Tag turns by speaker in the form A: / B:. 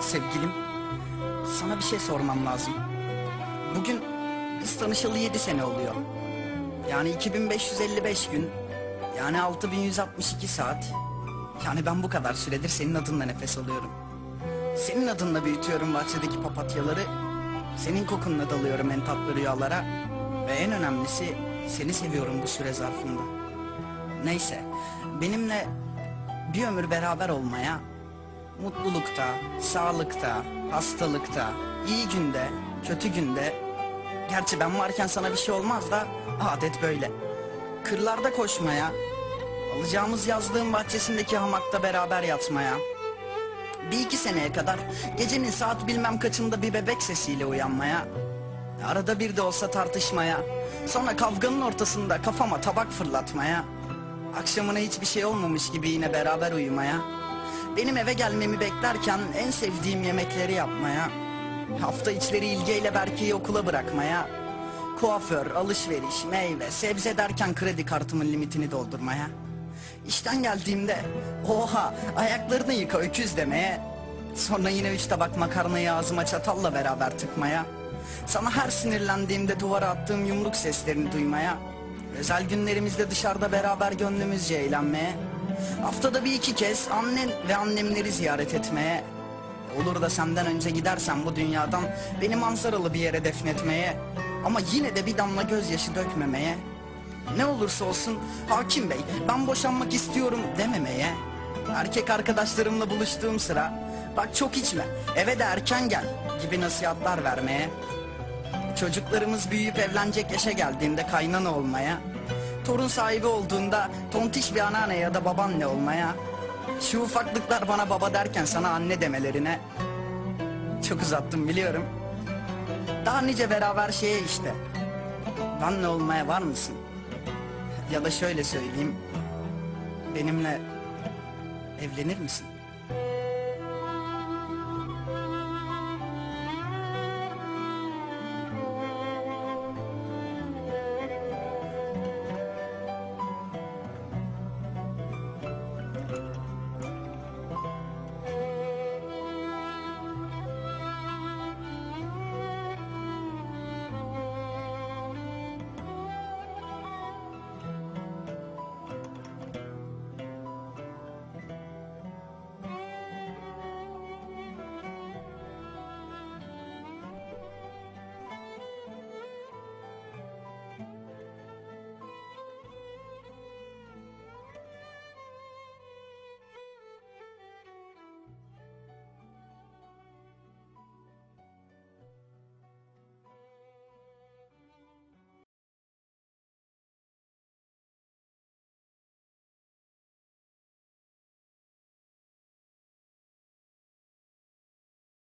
A: Sevgilim, sana bir şey sormam lazım. Bugün biz tanışalı 7 sene oluyor. Yani 2555 gün, yani 6162 saat. Yani ben bu kadar süredir senin adınla nefes alıyorum. Senin adınla büyütüyorum bahçedeki papatyaları. Senin kokunla dalıyorum en tatlı rüyalara. Ve en önemlisi seni seviyorum bu süre zarfında. Neyse, benimle bir ömür beraber olmaya, mutlulukta, sağlıkta, hastalıkta, iyi günde, kötü günde, gerçi ben varken sana bir şey olmaz da adet böyle. Kırlarda koşmaya, alacağımız yazlığın bahçesindeki hamakta beraber yatmaya, bir iki seneye kadar gecenin saat bilmem kaçında bir bebek sesiyle uyanmaya, arada bir de olsa tartışmaya, sonra kavganın ortasında kafama tabak fırlatmaya, akşamına hiçbir şey olmamış gibi yine beraber uyumaya, benim eve gelmemi beklerken en sevdiğim yemekleri yapmaya, hafta içleri ilgiyle Berke'yi okula bırakmaya, kuaför, alışveriş, meyve, sebze derken kredi kartımın limitini doldurmaya, işten geldiğimde oha ayaklarını yıka öküz demeye, sonra yine üç tabak makarnayı ağzıma çatalla beraber tıkmaya, sana her sinirlendiğimde duvara attığım yumruk seslerini duymaya, özel günlerimizde dışarıda beraber gönlümüzce eğlenmeye, haftada bir iki kez annen ve annemleri ziyaret etmeye, olur da senden önce gidersen bu dünyadan beni manzaralı bir yere defnetmeye, ama yine de bir damla gözyaşı dökmemeye, ne olursa olsun hakim bey ben boşanmak istiyorum dememeye, erkek arkadaşlarımla buluştuğum sıra bak çok içme eve de erken gel gibi nasihatlar vermeye, Çocuklarımız büyüyüp evlenecek yaşa geldiğinde kaynana olmaya, torun sahibi olduğunda tontiş bir anneanne ya da babaanne olmaya, şu ufaklıklar bana baba derken sana anne demelerine, çok uzattım biliyorum. Daha nice beraber şeye işte, benle olmaya var mısın? Ya da şöyle söyleyeyim, benimle evlenir misin?